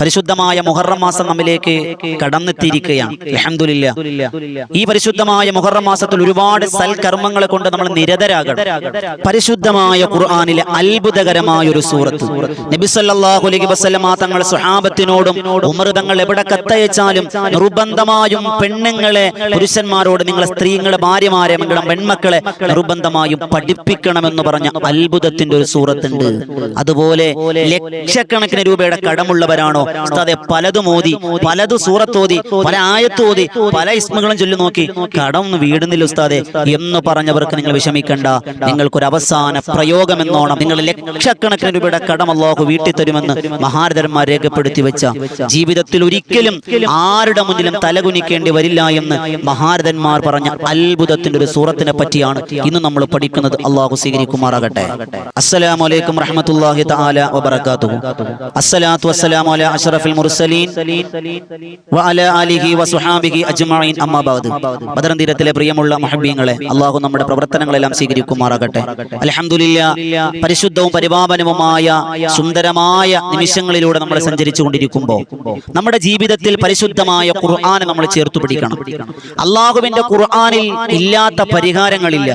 പരിശുദ്ധമായ മുഹറം മാസം നമ്മിലേക്ക് കടന്നെത്തിയിരിക്കുകയാണ്. ഈ പരിശുദ്ധമായ മുഹറം മാസത്തിൽ ഒരുപാട് സൽകർമ്മങ്ങളെ കൊണ്ട് നമ്മൾ നിരതരാകണം. പരിശുദ്ധമായ ഖുർആാനിലെ അത്ഭുതകരമായ ഒരു സൂറത്ത്. നബി സല്ലല്ലാഹു അലൈഹി തങ്ങൾ സ്വഹാബത്തിനോടും ഉമർ തങ്ങൾ എവിടെ കത്തയച്ചാലും നിർബന്ധമായും പെണ്ണുങ്ങളെ പുരുഷന്മാരോട് നിങ്ങളെ സ്ത്രീകളെ ഭാര്യമാരെ നിങ്ങളുടെ പെൺമക്കളെ നിർബന്ധമായും പഠിപ്പിക്കണമെന്ന് പറഞ്ഞ അത്ഭുതത്തിന്റെ ഒരു സൂറത്തുണ്ട്. അതുപോലെ ലക്ഷക്കണക്കിന് രൂപയുടെ കടമുള്ളവരാണോ? ഉസ്താദെ പലതും ഓതി സൂറത്ത് സൂറത്തോതി പല ആയത്തോതി പല ഇസ്മകളും ചൊല്ലി നോക്കി. കടം വീടുന്നില്ല ഉസ്താദെ എന്ന് പറഞ്ഞവർക്ക് നിങ്ങൾ വിഷമിക്കണ്ട. നിങ്ങൾക്കൊരു അവസാന പ്രയോഗം എന്നോണം നിങ്ങൾ ലക്ഷക്കണക്കിന് രൂപയുടെ കടം അള്ളാഹു വീട്ടിൽ തരുമെന്ന് മഹാരഥന്മാർ രേഖപ്പെടുത്തി വെച്ച ജീവിതത്തിൽ ഒരിക്കലും ആരുടെ മുന്നിലും തലകുനിക്കേണ്ടി വരില്ല എന്ന് മഹാരഥന്മാർ പറഞ്ഞ അത്ഭുതത്തിന്റെ ഒരു സൂറത്തിനെ പറ്റിയാണ് ഇന്ന് നമ്മൾ പഠിക്കുന്നത്. അള്ളാഹു സ്വീകരിക്കുമാറാകട്ടെ. അസ്സലാമലൈക്കും തആല വബറകാതുഹു. അസ്സലാത്തു വസ്സലാമു അലാ അഷ്റഫിൽ മുർസലീൻ വഅലാ ആലിഹി വസുഹാബിഹി അജ്മഈൻ. അമ്മാ ബഅദ് ബദറൻ തീരത്തിലെ പ്രിയമുള്ള മുഹബ്ബീങ്ങളെ അള്ളാഹു നമ്മുടെ പ്രവർത്തനങ്ങളെല്ലാം സ്വീകരിക്കുമാറാകട്ടെ. അൽഹംദുലില്ലാ പരിശുദ്ധവും പരിപാവനവുമായ സുന്ദരമായ നിമിഷങ്ങളിലൂടെ നമ്മൾ സഞ്ചരിച്ചു കൊണ്ടിരിക്കുമ്പോൾ നമ്മുടെ ജീവിതത്തിൽ പരിശുദ്ധമായ ഖുർആനെ നമ്മൾ ചേർത്ത് പിടിക്കണം. അള്ളാഹുവിന്റെ ഖുർആനിൽ ഇല്ലാത്ത പരിഹാരങ്ങളില്ല.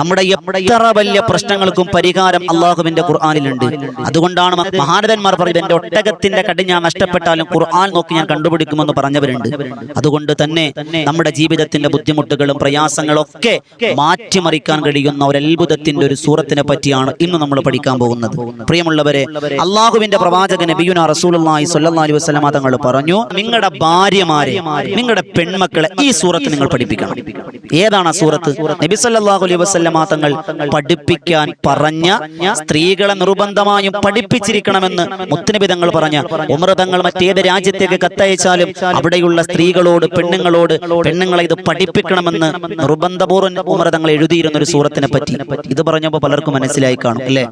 നമ്മുടെ എത്ര വലിയ പ്രശ്നങ്ങൾക്കും പരിഹാരം അള്ളാഹുവിന്റെ ഖുർആനിലുണ്ട്. അതുകൊണ്ടാണ് മഹാനതന്മാർ പറയുന്നത് എന്റെ ഒട്ടകത്തിന്റെ കടി ഞാൻ നഷ്ടപ്പെട്ടാലും ഖുർആൻ നോക്കി ഞാൻ കണ്ടുപിടിക്കുമെന്ന് പറഞ്ഞവരുണ്ട്. അതുകൊണ്ട് തന്നെ നമ്മുടെ ജീവിതത്തിന്റെ ബുദ്ധിമുട്ടുകളും പ്രയാസങ്ങളൊക്കെ മാറ്റിമറിക്കാൻ കഴിയുന്ന ഒരു അത്ഭുതത്തിന്റെ ഒരു സൂറത്തിനെ പറ്റിയാണ് ഇന്ന് നമ്മൾ പഠിക്കാൻ പോകുന്നത്. പ്രിയമുള്ളവരെ അള്ളാഹുവിന്റെ പ്രവാചകൻ നബിയുന റസൂലുള്ളാഹി സ്വല്ലല്ലാഹി അലൈഹി തങ്ങൾ പറഞ്ഞു നിങ്ങളുടെ ഭാര്യമാരെ നിങ്ങളുടെ പെൺമക്കളെ ഈ സൂറത്ത് നിങ്ങൾ പഠിപ്പിക്കണം. ഏതാണ് ആ സൂറത്ത്? നബി സല്ലാഹു അലൈഹി വസല്ലമ തങ്ങൾ പഠിപ്പിക്കാൻ പറഞ്ഞ സ്ത്രീകളെ നിർബന്ധമായും പഠിപ്പിച്ചിരിക്കണമെന്ന് മുത്തനബി തങ്ങൾ പറഞ്ഞ ഉമർ തങ്ങൾ മറ്റേത് രാജ്യത്തേക്ക് കത്തയച്ചാലും അവിടെയുള്ള സ്ത്രീകളോട് പെണ്ണുങ്ങളോട് പെണ്ണുങ്ങളെ ഇത് പഠിപ്പിക്കണമെന്ന് നിർബന്ധപൂർവം ഉമർ തങ്ങൾ എഴുതിയിരുന്ന ഒരു സൂറത്തിനെ പറ്റി. ഇത് പറഞ്ഞപ്പോൾ പലർക്കും മനസ്സിലായി കാണും അല്ലേ?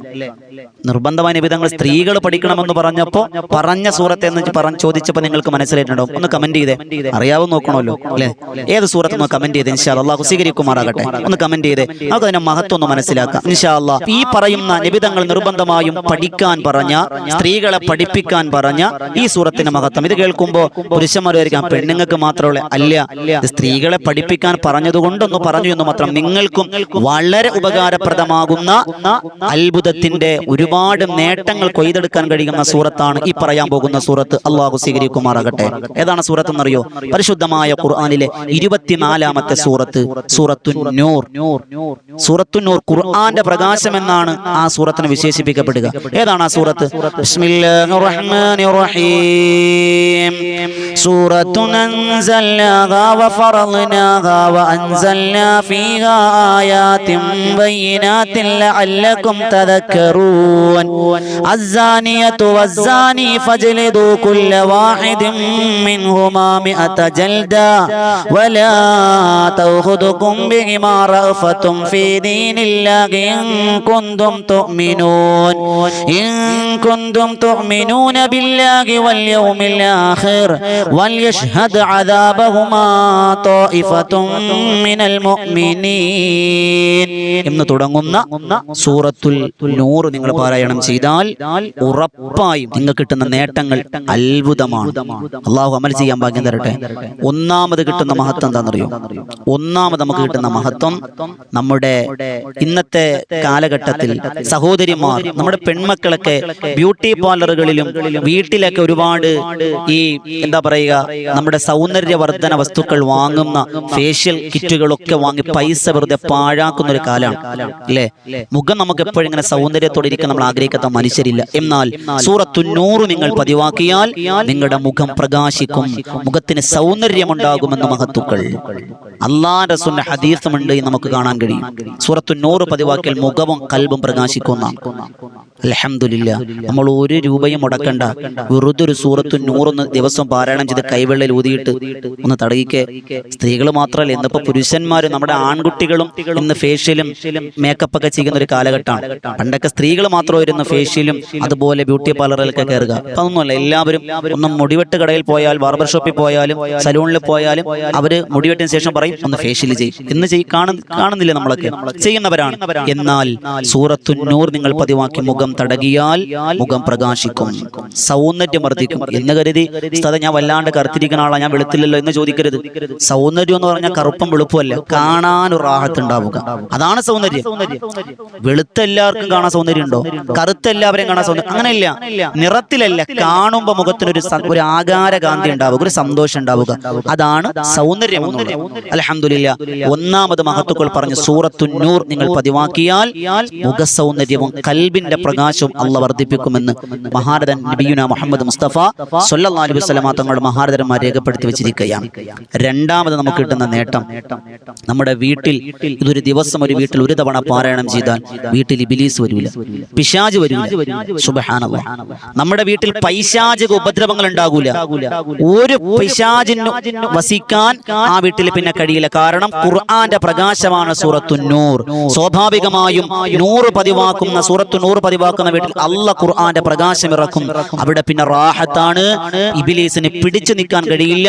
നിർബന്ധമായ നിബിധങ്ങൾ സ്ത്രീകൾ പഠിക്കണമെന്ന് പറഞ്ഞപ്പോ പറഞ്ഞ സൂറത്ത് എന്ന് പറഞ്ഞ് ചോദിച്ചപ്പോ നിങ്ങൾക്ക് മനസ്സിലായിട്ടുണ്ടോ ഒന്ന് കമന്റ് ചെയ്തേ. അറിയാവും നോക്കണമല്ലോ അല്ലെ? ഏത് സൂറത്ത് ഒന്ന് കമന്റ് ചെയ്തേ? ഇൻഷാ അള്ളാഹു സ്വീകരിക്കുമാറാകട്ടെ. ഒന്ന് കമന്റ് ചെയ്തേ. നമുക്ക് അതിന്റെ മഹത്വം ഒന്ന് മനസ്സിലാക്കാം. ഇൻഷാ അള്ളാഹ് ഈ പറയുന്ന നിബിധങ്ങൾ നിർബന്ധമായും പഠിക്കാൻ പറഞ്ഞ സ്ത്രീകളെ പഠിപ്പിക്കാൻ പറഞ്ഞ ഈ സൂറത്തിന്റെ മഹത്വം. ഇത് കേൾക്കുമ്പോ പുരുഷന്മാരായിരിക്കാം പെണ്ണുങ്ങൾക്ക് മാത്രമുള്ള അല്ല സ്ത്രീകളെ പഠിപ്പിക്കാൻ പറഞ്ഞതുകൊണ്ടൊന്ന് പറഞ്ഞു എന്ന് മാത്രം നിങ്ങൾക്കും വളരെ ഉപകാരപ്രദമാകുന്ന അത്ഭുതത്തിന്റെ ഒരുപാട് നേട്ടങ്ങൾ കൊയ്തെടുക്കാൻ കഴിയുന്ന സൂറത്താണ് ഈ പറയാൻ പോകുന്ന സൂറത്ത്. അള്ളാഹു സ്വീകരിക്കുമാറാകട്ടെ. ഏതാണ് സൂറത്ത് എന്നറിയോ? പരിശുദ്ധമായ ഖുർആാനിലെ ഇരുപത്തിനാലാമത്തെ സൂറത്ത്. സൂറത്തു. നൂർ. സൂറത്തു നൂർ ഖുർആന്റെ പ്രകാശം എന്നാണ് ആ സൂറത്തിനെ വിശേഷിപ്പിക്കപ്പെടുക. ഏതാണ് ആ സൂറത്ത്? തദക്കറൂൻ الزانية والزاني فاجلدوا كل واحد منهما مئة جلدة ولا تأخذكم بهما رأفة في دين الله إن كنتم تؤمنون إن كنتم تؤمنون بالله واليوم الآخر وليشهد عذابهما طائفة من المؤمنين എന്ന് തുടങ്ങുന്ന സൂറത്തുൽ നൂർ നിങ്ങൾ പാരായണം ചെയ്താൽ ഉറപ്പായും നിങ്ങൾക്ക് കിട്ടുന്ന നേട്ടങ്ങൾ അത്ഭുതമാണ്. അള്ളാഹു അമൽ ചെയ്യാൻ ഭാഗ്യം തരട്ടെ. ഒന്നാമത് കിട്ടുന്ന മഹത്വം എന്താണെന്നറിയോ? ഒന്നാമത് നമുക്ക് കിട്ടുന്ന മഹത്വം നമ്മുടെ ഇന്നത്തെ കാലഘട്ടത്തിൽ സഹോദരിമാർ നമ്മുടെ പെൺമക്കളൊക്കെ ബ്യൂട്ടി പാർലറുകളിലും വീട്ടിലൊക്കെ ഒരുപാട് ഈ എന്താ പറയുക നമ്മുടെ സൗന്ദര്യവർദ്ധന വസ്തുക്കൾ വാങ്ങുന്ന ഫേഷ്യൽ കിറ്റുകളൊക്കെ വാങ്ങി പൈസ വെറുതെ പാഴാക്കുന്ന ഒരു കാലമാണ്. അല്ലേ? മുഖം നമുക്ക് എപ്പോഴും ഇങ്ങനെ സൗന്ദര്യത്തോടെ ഇരിക്കാൻ നമ്മൾ ആഗ്രഹിക്കാത്ത മനുഷ്യരില്ല. എന്നാൽ സൂറത്തു നൂറ് നിങ്ങൾ പതിവാക്കിയാൽ നിങ്ങളുടെ മുഖം പ്രകാശിക്കും. മുഖത്തിന് സൗന്ദര്യമുണ്ടാകുമെന്ന് മഹത്തുക്കൾ. അള്ളാന്റെ സുന്ന ഹദീസുമുണ്ട് നമുക്ക് കാണാൻ കഴിയും. സൂറത്തു നൂറ് പതിവാക്കിയാൽ മുഖവും കൽബും പ്രകാശിക്കുന്ന. അലഹമില്ല നമ്മൾ ഒരു രൂപയും മുടക്കണ്ട. വെറുതെ ഒരു സൂറത്തു നൂറൊന്ന് ദിവസം പാരായണം ചെയ്ത് കൈവെള്ളയിൽ ഊതിയിട്ട് ഒന്ന് തടയിക്കെ. സ്ത്രീകൾ മാത്രമല്ല ഇന്നിപ്പോ പുരുഷന്മാരും നമ്മുടെ ആൺകുട്ടികളും ഇന്ന് ഫേഷ്യലും മേക്കപ്പ് ഒക്കെ ചെയ്യുന്ന ഒരു കാലഘട്ടമാണ്. പണ്ടൊക്കെ സ്ത്രീകൾ സ്ത്രീകൾ മാത്രമായിരുന്നു ഫേഷ്യലും അതുപോലെ ബ്യൂട്ടി പാർലറിലൊക്കെ കയറുക. അപ്പൊ അതൊന്നുമല്ല എല്ലാവരും ഒന്ന് മുടിവെട്ട് കടയിൽ പോയാൽ ബാർബർ ഷോപ്പിൽ പോയാലും സലൂണിൽ പോയാലും അവർ മുടിവെട്ടിന് ശേഷം പറയും ഒന്ന് ഫേഷ്യൽ ചെയ്യും. എന്ന് ചെയ് കാണു- കാണുന്നില്ല നമ്മളൊക്കെ. ചെയ്യുന്നവരാണ്. എന്നാൽ സൂറത്തുന്നൂർ നിങ്ങൾ പതിവാക്കി മുഖം തടകിയാൽ മുഖം പ്രകാശിക്കും. സൗന്ദര്യം വർദ്ധിക്കും. എന്ന് കരുതി സ്ഥലം ഞാൻ വല്ലാണ്ട് കറുത്തിരിക്കുന്ന ആളാ ഞാൻ വെളുത്തില്ലല്ലോ എന്ന് ചോദിക്കരുത്. സൗന്ദര്യം എന്ന് പറഞ്ഞാൽ കറുപ്പും വെളുപ്പമല്ല. കാണാൻ ഒരു ആഹത്തുണ്ടാവുക ഉണ്ടാവുക അതാണ് സൗന്ദര്യം. വെളുത്ത എല്ലാവർക്കും കാണാൻ സൗന്ദര്യം ഉണ്ടോ കറുത്ത എല്ലാവരെയും കാണാൻ സൗന്ദര്യം അങ്ങനെയല്ല. നിറത്തിലല്ല. കാണുമ്പോ മുഖത്തിനൊരു ഒരു ആകാര കാന്തി ഉണ്ടാവുക ഒരു സന്തോഷം ഉണ്ടാവുക. അതാണ് സൗന്ദര്യം അലഹമില്ല ഒന്നാമത് മഹത്തുക്കൾ പറഞ്ഞു സൂറത്തുന്നൂർ നിങ്ങൾ പതിവാക്കിയാൽ മുഖ സൗന്ദര്യവും കൽബിന്റെ പ്രകാശവും അള്ള വർദ്ധിപ്പിക്കുമെന്ന് മഹാരഥൻ നബിയുന മുഹമ്മദ് മുസ്തഫ സല്ലല്ലാഹു അലൈഹി തങ്ങളുടെ മഹാരഥന്മാർ രേഖപ്പെടുത്തി വെച്ചിരിക്കുകയാണ് രണ്ടാമത് നമുക്ക് കിട്ടുന്ന നേട്ടം. നമ്മുടെ വീട്ടിൽ ഇതൊരു ദിവസം ഒരു വീട്ടിൽ ഒരു തവണ പാരായണം ചെയ്താൽ വീട്ടിൽ ഇബിലീസ് വരില്ല പിശാജ് വരില്ല. സുബഹാനല്ലാ. നമ്മുടെ വീട്ടിൽ പൈശാചിക ഉപദ്രവങ്ങൾ ഉണ്ടാകൂല ഒരു പിശാചിന് വസിക്കാൻ ആ വീട്ടിൽ പിന്നെ കഴിയില്ല. കാരണം ഖുർആന്റെ പ്രകാശമാണ് സൂറത്തു നൂർ. സ്വാഭാവികമായും നൂറ് പതിവാക്കുന്ന സൂറത്തു നൂറ് പതിവാക്കുന്ന വീട്ടിൽ അല്ല ഖുർആന്റെ പ്രകാശം ഇറക്കും. അവിടെ പിന്നെ റാഹത്താണ്. ഇബിലീസിന് പിടിച്ചു നിൽക്കാൻ കഴിയില്ല.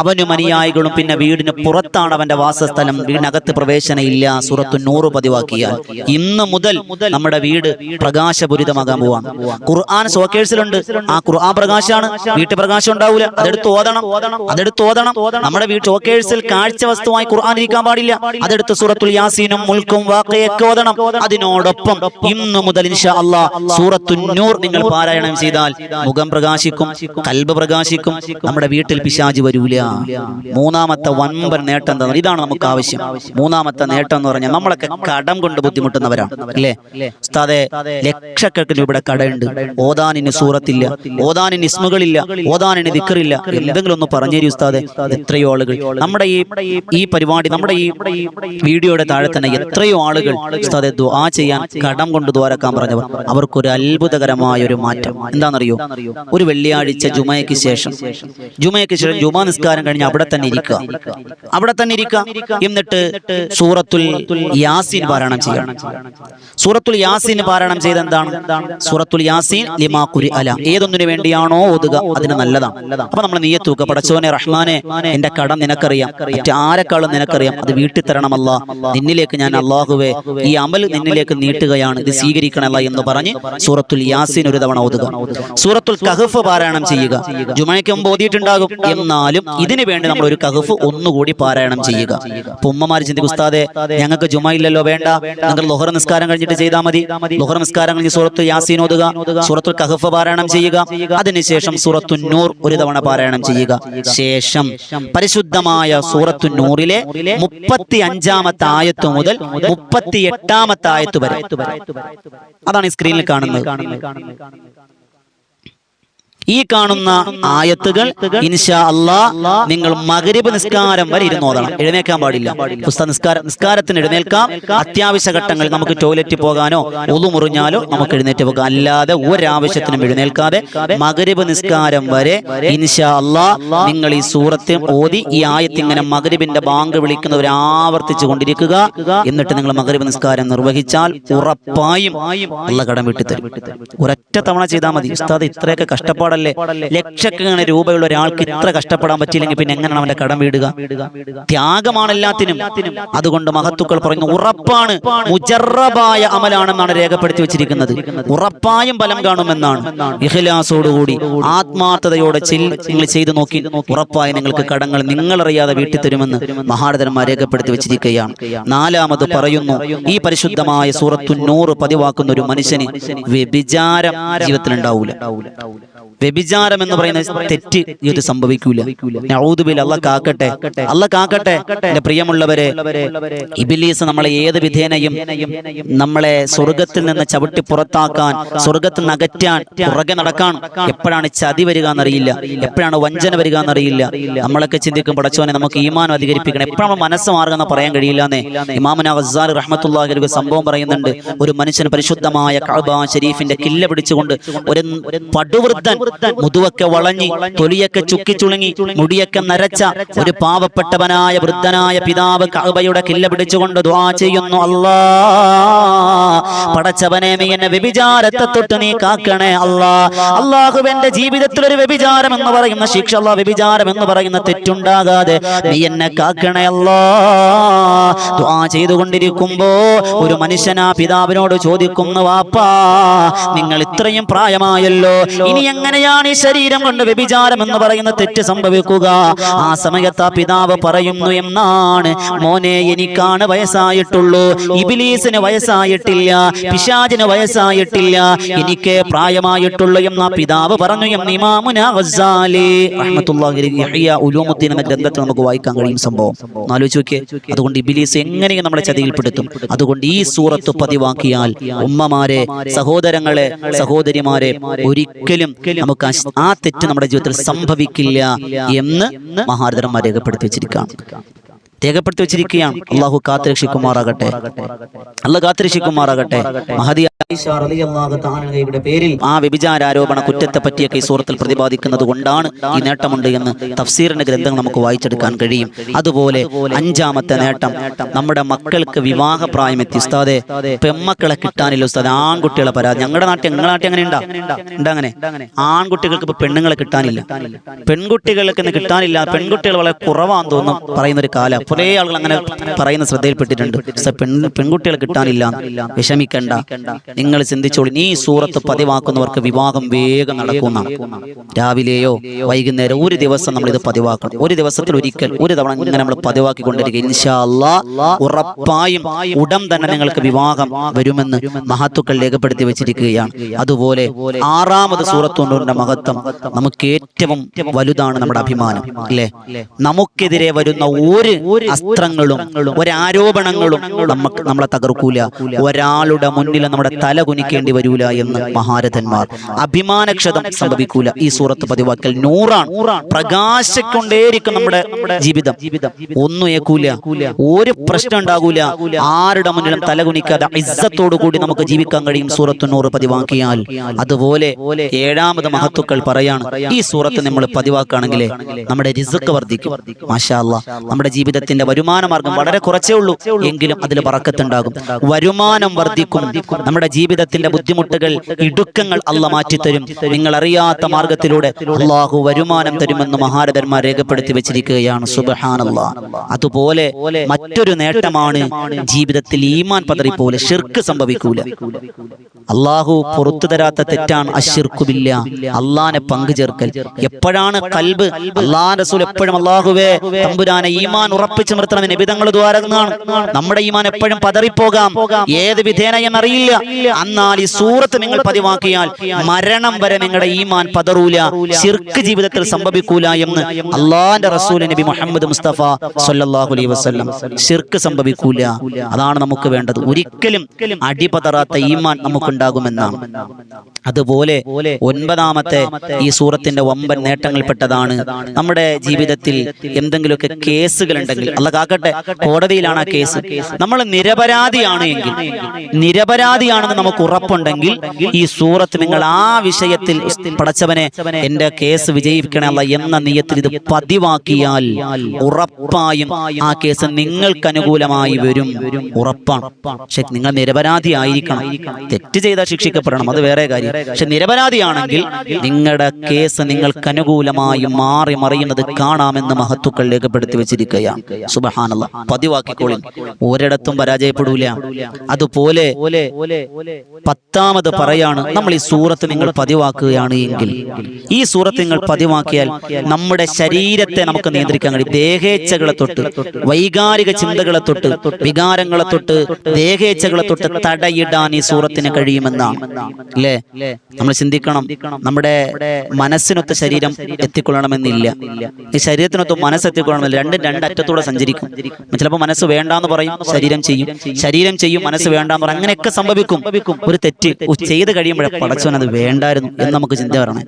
അവനും അനുയായികളും പിന്നെ വീടിന് പുറത്താണ് അവന്റെ വാസസ്ഥലം. വീടിനകത്ത് പ്രവേശന ഇല്ല. സൂറത്തു നൂറ് പതിവാക്കിയാൽ. ഇന്ന് മുതൽ നമ്മുടെ വീട് പ്രകാശപൂരിതമാകാൻ പോവാണ്. ഖുർആൻ സോക്കേഴ്സിലുണ്ട് ആ ഖുർആൻ പ്രകാശമാണ്. വീട്ടു പ്രകാശം ഉണ്ടാവില്ല അതെടുത്ത് ഓതണം. അതെടുത്ത് ഓതണം. നമ്മുടെ വീട്ടിൽ ഷോക്കേഴ്സിൽ കാഴ്ച വസ്തുവായി ഖുർആൻ ഇരിക്കാൻ പാടില്ല. അതെടുത്ത് സൂറത്തുൽ യാസീനും മുൽക്കും വാക്കയൊക്കെ ഓതണം. അതിനോടൊപ്പം ഇന്നു മുതൽ ഇൻഷാ അള്ളാ സൂറത്തു നൂർ നിങ്ങൾ പാരായണം ചെയ്താൽ മുഖം പ്രകാശിക്കും കൽബ് പ്രകാശിക്കും നമ്മുടെ വീട്ടിൽ പിശാജ് വരൂല. മൂന്നാമത്തെ വൻപൻ നേട്ടം തന്നെ ഇതാണ് നമുക്ക് ആവശ്യം. മൂന്നാമത്തെ നേട്ടം എന്ന് പറഞ്ഞാൽ നമ്മളൊക്കെ കടം കൊണ്ട് ബുദ്ധിമുട്ടുന്നവരാണ്. അല്ലേ? ഉസ്താദെ ലക്ഷക്കണക്കിന് ഇവിടെ കടയുണ്ട്. ഓദാനിന് സൂറത്തില്ല. ഓദാനിന് ഇസ്മുകളില്ല. ഓതാനിന് ദിക്കറില്ല എന്തെങ്കിലും ഒന്ന് പറഞ്ഞു തരും ഉസ്താദെ എത്രയോ ആളുകൾ. നമ്മുടെ ഈ ഈ പരിപാടി നമ്മുടെ ഈ വീഡിയോയുടെ താഴെ തന്നെ എത്രയോ ആളുകൾ ഉസ്താദെ ദുആ ചെയ്യാൻ കടം കൊണ്ട് ദ്വാരക്കാൻ പറഞ്ഞവർ. അവർക്കൊരു അത്ഭുതകരമായ ഒരു മാറ്റം. എന്താണെന്നറിയോ? ഒരു വെള്ളിയാഴ്ച ജുമയ്ക്ക് ശേഷം. ജുമയ്ക്ക് ശേഷം ജുമാ നിസ്കാരം കഴിഞ്ഞ് അവിടെ തന്നെ ഇരിക്കുക. അവിടെ തന്നെ ഇരിക്കുക. എന്നിട്ട് സൂറത്തുൽ യാസിൻ പാരായണം ചെയ്യണം. സൂറത്തുൽ യാസിൻ പാരായണം ചെയ്ത് എന്താണ് സൂറത്തുൽ യാസീൻ ലിമാ കുരി അല. ഏതൊന്നിനു വേണ്ടിയാണോ ഓതുക? അതിന് നല്ലതാണ്. അപ്പൊ നമ്മൾ നീയത്ത് വെക്കുക പടച്ചോനെ റഹ്മാനെ എന്റെ കടം നിനക്കറിയാം. മറ്റാരെക്കാളും നിനക്കറിയാം. അത് വീട്ടിൽ തരണമല്ല. നിന്നിലേക്ക് ഞാൻ അള്ളാഹുവേ ഈ അമൽ നിന്നിലേക്ക് നീട്ടുകയാണ്. ഇത് സ്വീകരിക്കണമല്ല എന്ന് പറഞ്ഞ് സൂറത്തുൽ യാസീൻ ഒരു തവണ ഓതുക. സൂറത്തുൽ കഹഫ് പാരായണം ചെയ്യുക. ജുമയ്ക്ക് മുമ്പ് ഓതിയിട്ടുണ്ടാകും. എന്നാലും ഇതിനു വേണ്ടി നമ്മൾ ഒരു കഹഫ് ഒന്നുകൂടി പാരായണം ചെയ്യുക. ഉമ്മമാര് ചിന്തിക്കും ഉസ്താദെ ഞങ്ങൾക്ക് ജുമ ഇല്ലല്ലോ വേണ്ട. നിങ്ങൾ ലൊഹർ നിസ്കാരം കഴിഞ്ഞിട്ട് ചെയ്താൽ മതി. ലൊഹർ നിസ്കാരം ഈ സൂറത്ത് യാസീൻ ഓതുക. സൂറത്തുൽ കഹഫ് പാരായണം ചെയ്യുക. അതിനുശേഷം സൂറത്തു നൂർ ഒരു തവണ പാരായണം ചെയ്യുക. ശേഷം പരിശുദ്ധമായ സൂറത്തു നൂറിലെ മുപ്പത്തി അഞ്ചാമത്തെ ആയത്ത് മുതൽ മുപ്പത്തി എട്ടാമത്തെ ആയത്ത് വരെ. അതാണ് ഈ സ്ക്രീനിൽ കാണുന്നത്. ഈ കാണുന്ന ആയത്തുകൾ ഇൻഷാ അള്ളാ നിങ്ങൾ മകരീബ് നിസ്കാരം വരെ ഇരുന്നോതണം എഴുന്നേൽക്കാൻ പാടില്ല. നിസ്കാര നിസ്കാരത്തിന് എഴുന്നേൽക്കാം. അത്യാവശ്യ ഘട്ടങ്ങൾ നമുക്ക് ടോയ്ലറ്റിൽ പോകാനോ ഒതു മുറിഞ്ഞാലോ നമുക്ക് എഴുന്നേറ്റ് പോകാം. അല്ലാതെ ഒരാവശ്യത്തിനും എഴുന്നേൽക്കാതെ മകരീബ് നിസ്കാരം വരെ ഇൻഷാ അള്ളാ നിങ്ങൾ ഈ സൂറത്ത് ഓതി ഈ ആയത്ത് ഇങ്ങനെ മകരിബിന്റെ ബാങ്ക് വിളിക്കുന്നവർ ആവർത്തിച്ചു കൊണ്ടിരിക്കുക. എന്നിട്ട് നിങ്ങൾ മകരിബ് നിസ്കാരം നിർവഹിച്ചാൽ ഉറപ്പായും അല്ല കടം തരും ഒരൊറ്റ തവണ ചെയ്താൽ മതി. ഉസ്താദ് ഇത്രയൊക്കെ കഷ്ടപ്പാടല്ലേ ലക്ഷക്കണക്കിന് രൂപയുള്ള ഒരാൾക്ക് ഇത്ര കഷ്ടപ്പെടാൻ പറ്റിയില്ലെങ്കിൽ പിന്നെ എങ്ങനെയാണ് അവന്റെ കടം വീടുക? ത്യാഗമാണ് എല്ലാത്തിനും. അതുകൊണ്ട് മഹത്തുക്കൾ പറഞ്ഞു ഉറപ്പാണ് മുജറബായ അമലാണെന്നാണ് രേഖപ്പെടുത്തി വെച്ചിരിക്കുന്നത്. ഉറപ്പായും ഫലം കാണുമെന്നാണ്. ഇഹ്ലാസോടുകൂടി ആത്മാർത്ഥതയോടെ നിങ്ങൾ ചെയ്തു നോക്കി. ഉറപ്പായി നിങ്ങൾക്ക് കടങ്ങൾ നിങ്ങളറിയാതെ വീട്ടിൽ തരുമെന്ന് മഹാരഥന്മാർ രേഖപ്പെടുത്തി വെച്ചിരിക്കുകയാണ്. നാലാമത് പറയുന്നു ഈ പരിശുദ്ധമായ സൂറത്തു നൂറ് പതിവാക്കുന്ന ഒരു മനുഷ്യന് വ്യഭിചാരം ജീവിതത്തിൽ ഉണ്ടാവൂല വ്യഭിചാരം എന്ന് പറയുന്ന തെറ്റ് ഇത് സംഭവിക്കൂല. അള്ള കാക്കട്ടെ. അല്ല കാക്കട്ടെ. എന്റെ പ്രിയമുള്ളവരെ ഇബിലീസ് നമ്മളെ ഏത് വിധേനയും നമ്മളെ സ്വർഗത്തിൽ നിന്ന് ചവിട്ടി പുറത്താക്കാൻ സ്വർഗത്തിൽ നിന്ന് അകറ്റാൻ പുറകെ നടക്കാൻ എപ്പോഴാണ് ചതി വരിക എന്നറിയില്ല. എപ്പോഴാണ് വഞ്ചന വരിക എന്നറിയില്ല. നമ്മളൊക്കെ ചിന്തിക്കും പടച്ചോനെ നമുക്ക് ഈമാനം അധികരിപ്പിക്കണം. എപ്പോഴാണ് മനസ്സ് മാർഗം പറയാൻ കഴിയില്ലെന്നേ ഇമാമുന ഗസാർ റഹ്മത്തുള്ളാഹി ഒരു സംഭവം പറയുന്നുണ്ട് ഒരു മനുഷ്യൻ പരിശുദ്ധമായ കഅബ ഷരീഫിന്റെ കില്ല പിടിച്ചുകൊണ്ട് ഒരു പടുവൃദ്ധൻ മുതുവൊക്കെ വളഞ്ഞി തൊലിയൊക്കെ ചുക്കിച്ചുളുങ്ങി മുടിയൊക്കെ നരച്ച ഒരു പാവപ്പെട്ടവനായ വൃദ്ധനായ പിതാവ് കഅബയുടെ കില്ല പിടിച്ചുകൊണ്ട് ദ്വാ ചെയ്യുന്നു. അല്ലാ പടച്ചവനെ നീ എന്നെ വ്യഭിചാരത്തെ തൊട്ട് നീ കാക്കണേ അല്ലാ. അള്ളാഹുവിന്റെ ജീവിതത്തിൽ ഒരു വ്യഭിചാരം എന്ന് പറയുന്ന ശിക്ഷ അല്ലാ വ്യഭിചാരം എന്ന് പറയുന്ന തെറ്റുണ്ടാകാതെ നീ എന്നെ കാക്കണേ അല്ലാ. ദ്വാ ചെയ്തുകൊണ്ടിരിക്കുമ്പോ ഒരു മനുഷ്യൻ ആ പിതാവിനോട് ചോദിക്കുന്നു വാപ്പാ നിങ്ങൾ ഇത്രയും പ്രായമായല്ലോ ഇനി എങ്ങനെയാണ് ഈ ശരീരം കൊണ്ട് വ്യഭിചാരം എന്ന് പറയുന്ന തെറ്റ് സംഭവിക്കുക. ആ സമയത്ത് ആ പിതാവ് പറയുന്നു എന്നാണ്? മോനെ എനിക്കാണ് വയസ്സായിട്ടുള്ളൂ. ഇബിലീസിന് വയസ്സായിട്ടില്ല. പിശാജിന് വയസ്സായിട്ടില്ല. എനിക്ക് പ്രായമായിട്ടുള്ളൂ. എന്ന പിതാവ് പറഞ്ഞു എന്ന ഗ്രന്ഥത്തിൽ നമുക്ക് വായിക്കാൻ കഴിയും സംഭവം. ആലോചിച്ച് അതുകൊണ്ട് ഇബിലീസ് എങ്ങനെയും നമ്മളെ ചതിയിൽപ്പെടുത്തും. അതുകൊണ്ട് ഈ സൂറത്ത് പതിവാക്കിയാൽ ഉമ്മമാരെ സഹോദരങ്ങളെ സഹോദരിമാരെ ഒരിക്കലും നമുക്ക് ആ- തെറ്റ് നമ്മുടെ ജീവിതത്തിൽ സംഭവിക്കില്ല എന്ന് മഹാരഥന്മാർ രേഖപ്പെടുത്തി വെച്ചിരിക്കുകയാണ്. രേഖപ്പെടുത്തി വെച്ചിരിക്കുകയാണ്. അള്ളാഹു കാത്തുരക്ഷിക്കുമാറാകട്ടെ. അല്ല കാത്തുരക്ഷിക്കുമാറാകട്ടെ. തആലയുടെ പേരിൽ ആ വ്യഭിചാരാരോപണ കുറ്റത്തെ പറ്റിയൊക്കെ ഈ സൂറത്തിൽ പ്രതിപാദിക്കുന്നത് കൊണ്ടാണ് ഈ നേട്ടമുണ്ട് എന്ന് തഫ്സീറിന്റെ ഗ്രന്ഥങ്ങൾ നമുക്ക് വായിച്ചെടുക്കാൻ കഴിയും. അതുപോലെ അഞ്ചാമത്തെ നേട്ടം നമ്മുടെ മക്കൾക്ക് വിവാഹ എത്തി ഉസ്താദെ പെമ്മക്കളെ കിട്ടാനില്ല ഉസ്താദ്. ആൺകുട്ടികളെ പരാതി ഞങ്ങളുടെ നാട്ടിൽ ഞങ്ങളുടെ നാട്ടിൽ അങ്ങനെ ഉണ്ടാ ഉണ്ടാ അങ്ങനെ? ആൺകുട്ടികൾക്ക് ഇപ്പൊ പെണ്ണുങ്ങളെ കിട്ടാനില്ല. പെൺകുട്ടികൾക്ക് കിട്ടാനില്ല. പെൺകുട്ടികൾ വളരെ കുറവാന്ന് തോന്നുന്നു പറയുന്ന ഒരു കാലം. കുറേ ആളുകൾ അങ്ങനെ പറയുന്ന ശ്രദ്ധയിൽപ്പെട്ടിട്ടുണ്ട്. പെൺ പെൺകുട്ടികളെ കിട്ടാനില്ല. വിഷമിക്കണ്ട. നിങ്ങൾ ചിന്തിച്ചോളൂ. നീ സൂറത്ത് പതിവാക്കുന്നവർക്ക് വിവാഹം വേഗം നടക്കുന്ന രാവിലെയോ വൈകുന്നേരം ഒരു ദിവസം നമ്മൾ ഇത് പതിവാക്കണം. ഒരു ദിവസത്തിൽ ഒരിക്കൽ ഒരു തവണ ഇങ്ങനെ നമ്മൾ പതിവാക്കിക്കൊണ്ടിരിക്കുക. ഇൻഷാ അല്ലാ ഉറപ്പായും ഉടൻ തന്നെ നിങ്ങൾക്ക് വിവാഹം വരുമെന്ന് മഹത്തുക്കൾ രേഖപ്പെടുത്തി വെച്ചിരിക്കുകയാണ്. അതുപോലെ ആറാമത് സൂറത്തുണ്ടോന്റെ മഹത്വം നമുക്ക് ഏറ്റവും വലുതാണ് നമ്മുടെ അഭിമാനം. അല്ലേ? നമുക്കെതിരെ വരുന്ന ഒരു അസ്ത്രങ്ങളും ഒരാരോപണങ്ങളും നമുക്ക് നമ്മളെ തകർക്കൂല. ഒരാളുടെ മുന്നിൽ നമ്മുടെ തല കുനിക്കേണ്ടി വരൂല എന്ന് മഹാരഥന്മാർ അഭിമാനക്ഷതം സംഭവിക്കൂല. ഈ സൂറത്ത് പതിവാക്കൽ നൂറാണ്. പ്രകാശിക്കൊണ്ടേയിരിക്കും നമ്മുടെ ജീവിതം. ഒന്നും ഏക്കൂല. ഒരു പ്രശ്നം ഉണ്ടാകൂല. ആരുടെ മുന്നിലും തല കുനിക്കാതെ ഇസ്സത്തോടു കൂടി നമുക്ക് ജീവിക്കാൻ കഴിയും സൂറത്ത് നൂറ് പതിവാക്കിയാൽ. അതുപോലെ ഏഴാമത് മഹത്തുക്കൾ പറയാണ്. ഈ സൂറത്ത് നമ്മൾ പതിവാക്കുകയാണെങ്കിൽ നമ്മുടെ റിസുക്ക് വർദ്ധിക്കും. മാഷാ അല്ലാ നമ്മുടെ ജീവിതത്തിന്റെ വരുമാന മാർഗം വളരെ കുറച്ചേ ഉള്ളൂ. എങ്കിലും അതിൽ പറക്കത്തുണ്ടാകും വരുമാനം വർദ്ധിക്കും. നമ്മുടെ ജീവിതത്തിന്റെ ബുദ്ധിമുട്ടുകൾ ഇടുക്കങ്ങൾ അല്ല മാറ്റിത്തരും നിങ്ങൾ അറിയാത്ത മാർഗത്തിലൂടെ അള്ളാഹു വരുമാനം തരുമെന്ന് മഹാരഥന്മാർ രേഖപ്പെടുത്തി വെച്ചിരിക്കുകയാണ്. സുബഹാനല്ലാ. അതുപോലെ മറ്റൊരു നേട്ടമാണ് ജീവിതത്തിൽ ഈമാൻ പതറിപ്പോലെ ഷിർക്ക് സംഭവിക്കൂല. അള്ളാഹു പുറത്തു തരാത്ത തെറ്റാണ്. അഷിർക്കുമില്ല അള്ളാനെ പങ്കുചേർക്കൽ. എപ്പോഴാണ് കൽബ്? അള്ളാഹ് റസൂൽ എപ്പോഴും അള്ളാഹുവേ തമ്പുരാനെ ഈമാൻ ഉറപ്പിച്ചു നിർത്തണം നിബിധങ്ങൾ ദ്വാരങ്ങളാണ് നമ്മുടെ ഈമാൻ എപ്പോഴും പതറിപ്പോകാം. ഏത് വിധേന എന്നറിയില്ല. എന്നാൽ ഈ സൂറത്ത് നിങ്ങൾ പതിവാക്കിയാൽ മരണം വരെ നിങ്ങളുടെ ഈമാൻ പതറൂല. ശിർക്ക് ജീവിതത്തിൽ സംഭവിക്കൂല എന്ന് അള്ളാന്റെ റസൂൽ നബി മുഹമ്മദ് മുസ്തഫ സല്ലല്ലാഹു അലൈഹി വസല്ലം ശിർക്ക് സംഭവിക്കൂല. അതാണ് നമുക്ക് വേണ്ടത്. ഒരിക്കലും അടിപതറാത്ത ഈമാൻ നമുക്കുണ്ടാകുമെന്നാണ്. അതുപോലെ ഒൻപതാമത്തെ ഈ സൂറത്തിന്റെ വമ്പൻ നേട്ടങ്ങൾപ്പെട്ടതാണ് നമ്മുടെ ജീവിതത്തിൽ എന്തെങ്കിലുമൊക്കെ കേസുകൾ ഉണ്ടെങ്കിൽ അല്ല കാക്കട്ടെ കോടതിയിലാണ് ആ കേസ്. നമ്മൾ നിരപരാധിയാണ് എങ്കിൽ നിരപരാധിയാണെന്ന് നമുക്ക് ഉറപ്പുണ്ടെങ്കിൽ ഈ സൂറത്ത് നിങ്ങൾ ആ വിഷയത്തിൽ പടച്ചവനെ എന്റെ കേസ് വിജയിപ്പിക്കണമല്ല എന്ന നിയത്തിൽ ഇത് പതിവാക്കിയാൽ ഉറപ്പായും ആ കേസ് നിങ്ങൾക്ക് അനുകൂലമായി വരും. ഉറപ്പാണ്. പക്ഷെ നിങ്ങൾ നിരപരാധി ആയിരിക്കണം. തെറ്റ് ചെയ്താൽ ശിക്ഷിക്കപ്പെടണം. അത് വേറെ കാര്യം. പക്ഷെ നിരപരാധിയാണെങ്കിൽ നിങ്ങളുടെ കേസ് നിങ്ങൾക്ക് അനുകൂലമായി മാറി മറിയുന്നത് കാണാമെന്ന് മഹത്തുക്കൾ രേഖപ്പെടുത്തി വെച്ചിരിക്കുകയാണ്. സുബഹാനല്ല. പതിവാക്കിക്കോളി. ഒരിടത്തും പരാജയപ്പെടൂല. അതുപോലെ പത്താമത് പറയാണ് നമ്മൾ ഈ സൂറത്ത് നിങ്ങൾ പതിവാക്കുകയാണ് എങ്കിൽ. ഈ സൂറത്ത് നിങ്ങൾ പതിവാക്കിയാൽ നമ്മുടെ ശരീരത്തെ നമുക്ക് നിയന്ത്രിക്കാൻ കഴിയും. ദേഹേച്ഛകളെ തൊട്ട് വൈകാരിക ചിന്തകളെ തൊട്ട് വികാരങ്ങളെ തൊട്ട് ദേഹേച്ഛകളെ തൊട്ട് തടയിടാൻ ഈ സൂറത്തിന് കഴിയുമെന്നാണ് അല്ലേ നമ്മൾ ചിന്തിക്കണം. നമ്മുടെ മനസ്സിനൊത്ത ശരീരം എത്തിക്കൊള്ളണമെന്നില്ല. ഈ ശരീരത്തിനൊത്ത് മനസ്സ് എത്തിക്കൊള്ളണമെന്നില്ല. രണ്ടും രണ്ടറ്റത്തൂടെ സഞ്ചരിക്കും. ചിലപ്പോൾ മനസ്സ് വേണ്ടാന്ന് പറയും ശരീരം ചെയ്യും. ശരീരം ചെയ്യും മനസ്സ് വേണ്ടാന്ന് പറയും. അങ്ങനെയൊക്കെ സംഭവിക്കും. ഒരു തെറ്റ് ചെയ്ത് കഴിയുമ്പോഴേ പടച്ചവൻ അത് വേണ്ടായിരുന്നു എന്ന് നമുക്ക് ചിന്ത വരണം.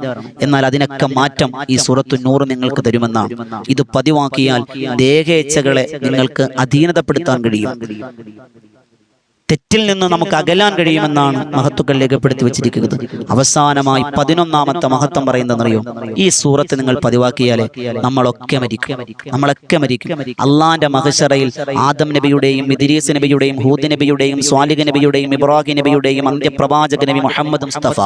എന്നാൽ അതിനൊക്കെ മാറ്റം ഈ സുറത്തു നൂറ് നിങ്ങൾക്ക് തരുമെന്നാണ് ഇത് പതിവാക്കിയാൽ ദേഹേച്ഛകളെ നിങ്ങൾക്ക് അധീനതപ്പെടുത്താൻ കഴിയും. തെറ്റിൽ നിന്ന് നമുക്ക് അകലാൻ കഴിയുമെന്നാണ് മഹത്തുക്കൾ രേഖപ്പെടുത്തി വെച്ചിരിക്കുന്നത്. അവസാനമായി പതിനൊന്നാമത്തെ മഹത്വം പറയുന്നതെന്നറിയോ? ഈ സൂറത്ത് നിങ്ങൾ പതിവാക്കിയാലേ നമ്മളൊക്കെ മരിക്കും. നമ്മളൊക്കെ മരിക്കും. അള്ളാന്റെ മഹശറയിൽ ആദം നബിയുടെയും ഇദ്രീസ് നബിയുടെയും ഹൂദ് നബിയുടെയും സ്വാലിഹ് നബിയുടെയും ഇബ്രാഹിം നബിയുടെയും അന്ത്യപ്രവാചക നബി മുഹമ്മദ് മുസ്തഫ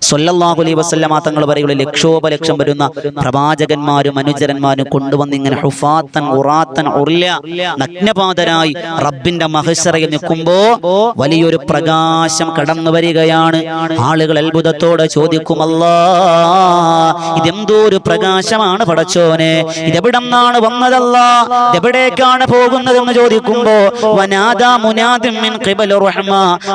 സൊല്ലാഹു അലൈഹി വസല്ലമ തങ്ങൾ വരെയുള്ള ലക്ഷോപലക്ഷം വരുന്ന പ്രവാചകന്മാരും അനുചരന്മാരും കൊണ്ടുവന്ന് ഇങ്ങനെ ഹുഫാത്തൻ ഉറാത്തൻ ഉർല നഗ്നപാതരായി റബ്ബിന്റെ മഹശറയിൽ നിൽക്കുമ്പോ വലിയൊരു പ്രകാശം കടന്നു വരികയാണ് ആളുകൾ അത്ഭുതത്തോടെ ചോദിക്കുമല്ല ഇതെന്തോ ഒരു പ്രകാശമാണ് പടച്ചോനെ? ഇതെവിടെന്നാണ് വന്നതല്ല? ഇതെവിടേക്കാണ് പോകുന്നതെന്ന് ചോദിക്കുമ്പോ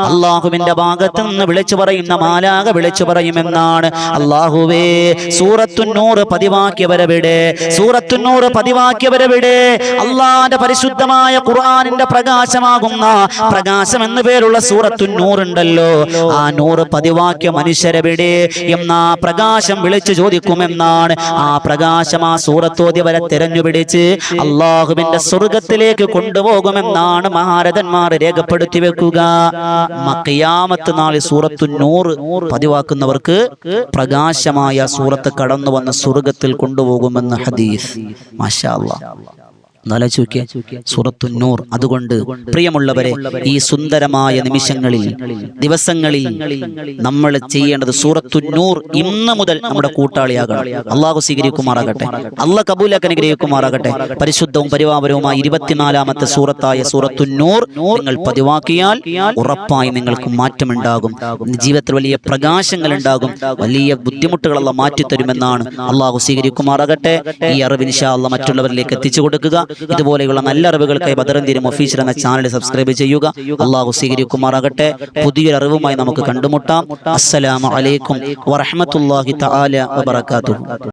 അള്ളാഹുവിന്റെ ഭാഗത്ത് നിന്ന് വിളിച്ചു പറയുന്ന മാലാക വിളിച്ചു പറയുമെന്നാണ്. അള്ളാഹുവേ സൂറത്തുന്നൂറ് പതിവാക്കിയവരവിടെ സൂറത്തുന്നൂറ് പതിവാക്കിയവരവിടെ അള്ളാന്റെ പരിശുദ്ധമായ ഖുർആനിന്റെ പ്രകാശമാകുന്ന പ്രകാശം എന്നു പേരുള്ള സൂറത്തു നൂറുണ്ടല്ലോ. ആ നൂറ് പതിവാക്കിയ മനുഷ്യരെവിടെ എന്നാ പ്രകാശം വിളിച്ചു ചോദിക്കുമെന്നാണ്. ആ പ്രകാശം ആ സൂറത്തോതി വരെ തെരഞ്ഞുപിടിച്ച് അള്ളാഹുവിന്റെ സ്വർഗത്തിലേക്ക് കൊണ്ടുപോകുമെന്നാണ് മഹാരഥന്മാർ രേഖപ്പെടുത്തി വെക്കുക. മക്കയാമത്ത് നാളിൽ സൂറത്തു നൂറ് പതിവാക്കുന്നവർക്ക് പ്രകാശമായ സൂറത്ത് കടന്നു വന്ന സ്വർഗത്തിൽ കൊണ്ടുപോകുമെന്ന് ഹദീസ്. മാഷാ അല്ലാ നാലോചിക്കെ സൂറത്തുന്നൂർ അതുകൊണ്ട് പ്രിയമുള്ളവരെ ഈ സുന്ദരമായ നിമിഷങ്ങളിൽ ദിവസങ്ങളിൽ നമ്മൾ ചെയ്യേണ്ടത് സൂറത്തുന്നൂർ ഇന്ന് മുതൽ നമ്മുടെ കൂട്ടാളിയാകണം. അള്ളാഹു സ്വീകരിക്കുമാറാകട്ടെ. അള്ളാഹ് കബൂലാക്ക് അനുഗ്രഹിക്കുമാറാകട്ടെ. പരിശുദ്ധവും പരിവാപരവുമായ ഇരുപത്തിനാലാമത്തെ സൂറത്തായ സൂറത്തുന്നൂർ നിങ്ങൾ പതിവാക്കിയാൽ ഉറപ്പായി നിങ്ങൾക്ക് മാറ്റമുണ്ടാകും. ജീവിതത്തിൽ വലിയ പ്രകാശങ്ങൾ ഉണ്ടാകും വലിയ ബുദ്ധിമുട്ടുകളെല്ലാം മാറ്റിത്തരുമെന്നാണ് അള്ളാഹു സ്വീകരിക്കുമാറാകട്ടെ. ഈ അറിവിനിശ മറ്റുള്ളവരിലേക്ക് എത്തിച്ചു കൊടുക്കുക. ഇതുപോലെയുള്ള നല്ല അറിവുകൾക്കായി ബദറന്തിരും ഒഫീഷ്യൽ എന്ന ചാനൽ സബ്സ്ക്രൈബ് ചെയ്യുക. അള്ളാഹു സ്വീകരിക്കുമാറാകട്ടെ. പുതിയൊരു അറിവുമായി നമുക്ക് കണ്ടുമുട്ടാം. അസ്സലാമു അലൈക്കും വറഹ്മത്തുള്ളാഹി തആല വബറകാതുഹു.